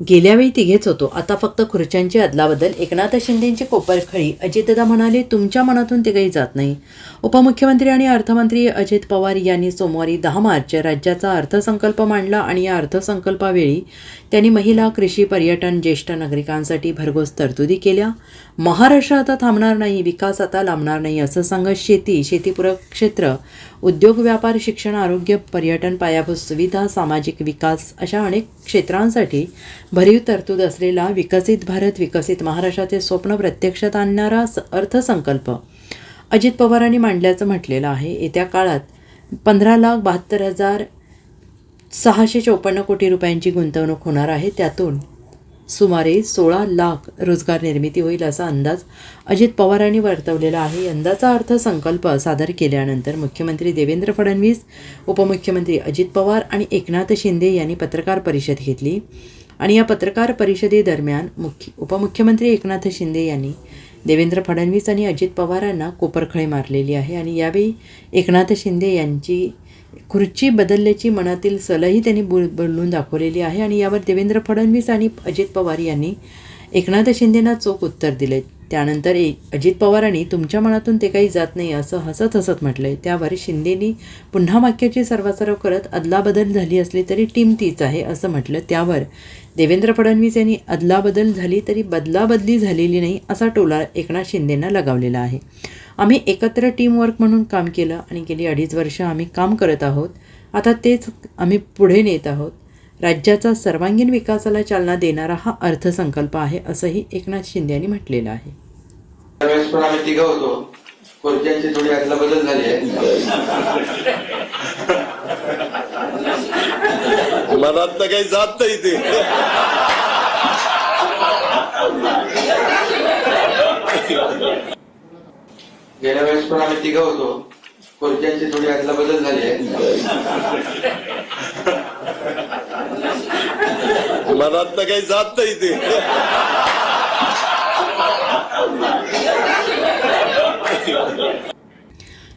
गेल्यावेळी तिघेच होतो. आता फक्त खुर्च्यांची अदलाबदल एकनाथ शिंदेंची कोपरखळी अजितदादा म्हणाले तुमच्या मनातून ते काही जात नाही. उपमुख्यमंत्री आणि अर्थमंत्री अजित पवार यांनी सोमवारी दहा मार्च राज्याचा अर्थसंकल्प मांडला आणि या अर्थसंकल्पावेळी त्यांनी महिला कृषी पर्यटन ज्येष्ठ नागरिकांसाठी भरघोस तरतुदी केल्या. महाराष्ट्र आता थांबणार नाही विकास आता लांबणार नाही असं सांगत शेती शेतीपूरक क्षेत्र उद्योग व्यापार शिक्षण आरोग्य पर्यटन पायाभूत सुविधा सामाजिक विकास अशा अनेक क्षेत्रांसाठी भरीव तरतूद असलेला विकसित भारत विकसित महाराष्ट्राचे स्वप्न प्रत्यक्षात आणणारा स- अर्थसंकल्प. अजित पवारांनी मांडल्याचं म्हटलेलं आहे. येत्या काळात पंधरा लाख बहात्तर हजार सहाशे चौपन्न कोटी रुपयांची गुंतवणूक होणार आहे. त्यातून सुमारे सोळा लाख रोजगार निर्मिती होईल असा अंदाज अजित पवारांनी वर्तवलेला आहे. यंदाचा अर्थसंकल्प सादर केल्यानंतर मुख्यमंत्री देवेंद्र फडणवीस उपमुख्यमंत्री अजित पवार आणि एकनाथ शिंदे यांनी पत्रकार परिषद घेतली. आणि या पत्रकार परिषदेदरम्यान मुख्य उपमुख्यमंत्री एकनाथ शिंदे यांनी देवेंद्र फडणवीस आणि अजित पवारांना कोपरखळे मारलेली आहे आणि यावेळी एकनाथ शिंदे यांची खुर्ची बदलल्याची मनातील सलही त्यांनी बोल बोलून दाखवलेली आहे आणि यावर देवेंद्र फडणवीस आणि अजित पवार यांनी एकनाथ शिंदेंना चोख उत्तर दिले त्यानंतर एक अजित पवारांनी तुमच्या मनातून ते काही जात नाही असं हसत हसत म्हटलंय. त्यावर शिंदेनी पुन्हा वाक्याची सर्वासर्व करत अदलाबदल झाली असली तरी टीम तीच आहे असं म्हटलं. त्यावर देवेंद्र फडणवीस यांनी अदलाबदल झाली तरी बदलाबदली झालेली नाही असा टोला एकनाथ शिंदेंना लगावलेला आहे. आम्ही एकत्र टीमवर्क म्हणून काम केलं आणि गेली अडीच वर्ष आम्ही काम करत आहोत. आता तेच आम्ही पुढे नेत आहोत. राज्याचा सर्वांगीण विकासाला चालना देणारा हा अर्थसंकल्प आहे असंही एकनाथ शिंदे यांनी म्हटलेलं आहे. त्यावेळेस पण आम्ही तिघं होतो. खुर्च्यांची थोडी अदला बदल झाली आहे. मनात काही जात नाही ते. गेल्या वेळेस पण आम्ही तिघं होतो. खुर्च्यांची थोडी अदला बदल झाली आहे. मनात काही जात नाही ते.